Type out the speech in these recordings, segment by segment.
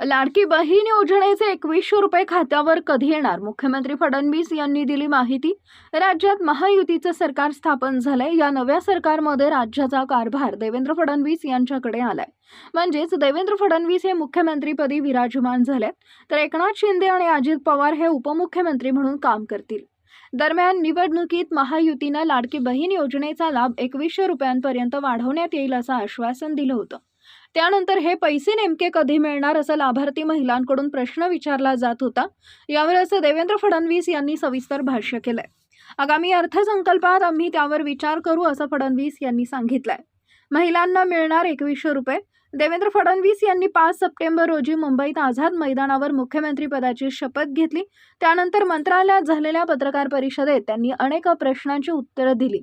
लाडकी बहीण योजनेचे एकवीसशे रुपये खात्यावर कधी येणार? मुख्यमंत्री फडणवीस यांनी दिली माहिती. राज्यात महायुतीचं सरकार स्थापन झालंय. या नव्या सरकारमध्ये राज्याचा कारभार देवेंद्र फडणवीस यांच्याकडे आलाय. म्हणजेच देवेंद्र फडणवीस हे मुख्यमंत्रीपदी विराजमान झालेत. तर एकनाथ शिंदे आणि अजित पवार हे उपमुख्यमंत्री म्हणून काम करतील. दरम्यान निवडणुकीत महायुतीनं लाडकी बहीण योजनेचा लाभ एकवीसशे रुपयांपर्यंत वाढवण्यात येईल असं आश्वासन दिलं होतं. त्यानंतर हे पैसे नेमके कधी मिळणार असं लाभार्थी महिलांकडून प्रश्न विचारला जात होता. यावर असं देवेंद्र फडणवीस यांनी सविस्तर भाष्य केलंय. आगामी अर्थसंकल्पात आम्ही त्यावर विचार करू असं फडणवीस यांनी सांगितलंय. महिलांना मिळणार एकवीसशे रुपये. देवेंद्र फडणवीस यांनी पाच सप्टेंबर रोजी मुंबईत आझाद मैदानावर मुख्यमंत्रीपदाची शपथ घेतली. त्यानंतर मंत्रालयात झालेल्या पत्रकार परिषदेत त्यांनी अनेक प्रश्नांची उत्तरं दिली.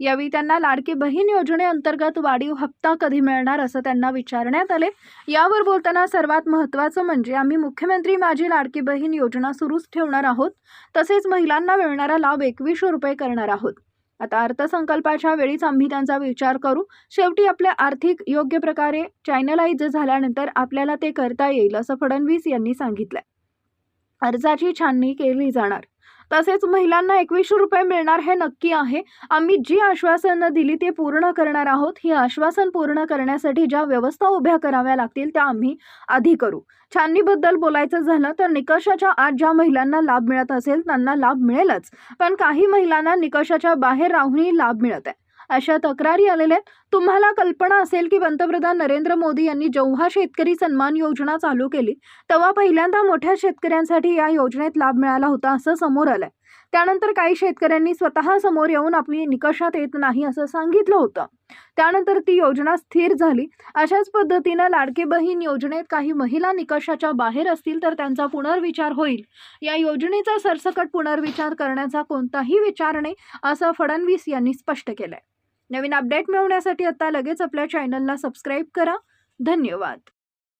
यावेळी त्यांना लाडकी बहीण योजनेअंतर्गत वाढीव हप्ता कधी मिळणार असं त्यांना विचारण्यात आले. यावर बोलताना सर्वात महत्त्वाचं म्हणजे आम्ही मुख्यमंत्री माझी लाडकी बहीण योजना सुरूच ठेवणार आहोत. तसेच महिलांना मिळणारा लाभ एकवीसशे रुपये करणार आहोत. आता अर्थसंकल्पाच्या वेळीच आम्ही त्यांचा विचार करू. शेवटी आपल्या आर्थिक योग्य प्रकारे चॅनलाइज झाल्यानंतर आपल्याला ते करता येईल असं फडणवीस यांनी सांगितलंय. अर्जाची छाननी केली जाणार. तसेच महिलांना एकवीसशे रुपये मिळणार हे नक्की आहे. आम्ही जी आश्वासनं दिली ते पूर्ण करणार आहोत. ही आश्वासन पूर्ण करण्यासाठी ज्या व्यवस्था उभ्या कराव्या लागतील त्या आम्ही आधी करू. छाननीबद्दल बोलायचं झालं तर निकषाच्या आत ज्या महिलांना लाभ मिळत असेल त्यांना लाभ मिळेलच. पण काही महिलांना निकषाच्या बाहेर राहूनही लाभ मिळत आहे. अशा तक्रारी आलेल्या आहेत. तुम्हाला कल्पना असेल की पंतप्रधान नरेंद्र मोदी यांनी जेव्हा शेतकरी सन्मान योजना चालू केली तेव्हा पहिल्यांदा मोठ्या शेतकऱ्यांसाठी या योजनेत लाभ मिळाला होता असं समोर आलंय. त्यानंतर काही शेतकऱ्यांनी स्वतः समोर येऊन आपली निकषात येत नाही असं सांगितलं होतं. त्यानंतर ती योजना स्थिर झाली. अशाच पद्धतीनं लाडके बहीण योजनेत काही महिला निकषाच्या बाहेर असतील तर त्यांचा पुनर्विचार होईल. या योजनेचा सरसकट पुनर्विचार करण्याचा कोणताही विचार नाही असं फडणवीस यांनी स्पष्ट केलंय. नवीन अपडेट मिळवण्यासाठी आता लगेच आपल्या चॅनलला सबस्क्राईब करा. धन्यवाद.